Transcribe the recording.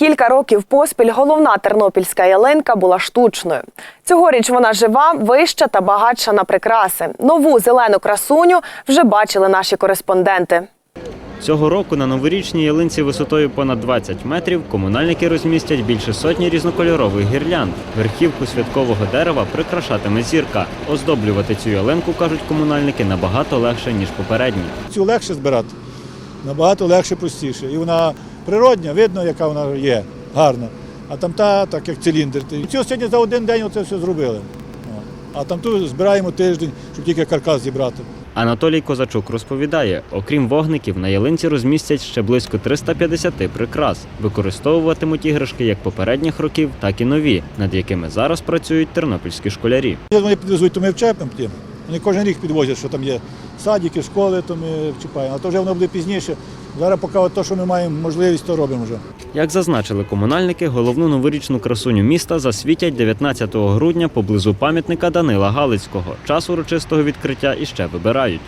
Кілька років поспіль головна тернопільська ялинка була штучною. Цьогоріч вона жива, вища та багатша на прикраси. Нову зелену красуню вже бачили наші кореспонденти. Цього року на новорічній ялинці висотою понад 20 метрів комунальники розмістять більше сотні різнокольорових гірлянд. Верхівку святкового дерева прикрашатиме зірка. Оздоблювати цю ялинку, кажуть комунальники, набагато легше ніж попередні. Цю легше збирати, набагато легше, простіше. І вона природня, видно, яка вона є, гарна. А там та, так як циліндр. Цю сьогодні за один день оце все зробили. А там ту збираємо тиждень, щоб тільки каркас зібрати. Анатолій Козачук розповідає, окрім вогників, на ялинці розмістять ще близько 350 прикрас. Використовуватимуть іграшки як попередніх років, так і нові, над якими зараз працюють тернопільські школярі. Вони підвезуть, то ми вчепимо тим. Вони кожен рік підвозять, що там є садики, школи, то ми вчіпаємо. А то вже воно буде пізніше. Зараз поки от то, що ми маємо можливість, то робимо вже. Як зазначили комунальники, головну новорічну красуню міста засвітять 19 грудня поблизу пам'ятника Данила Галицького. Час урочистого відкриття іще вибирають.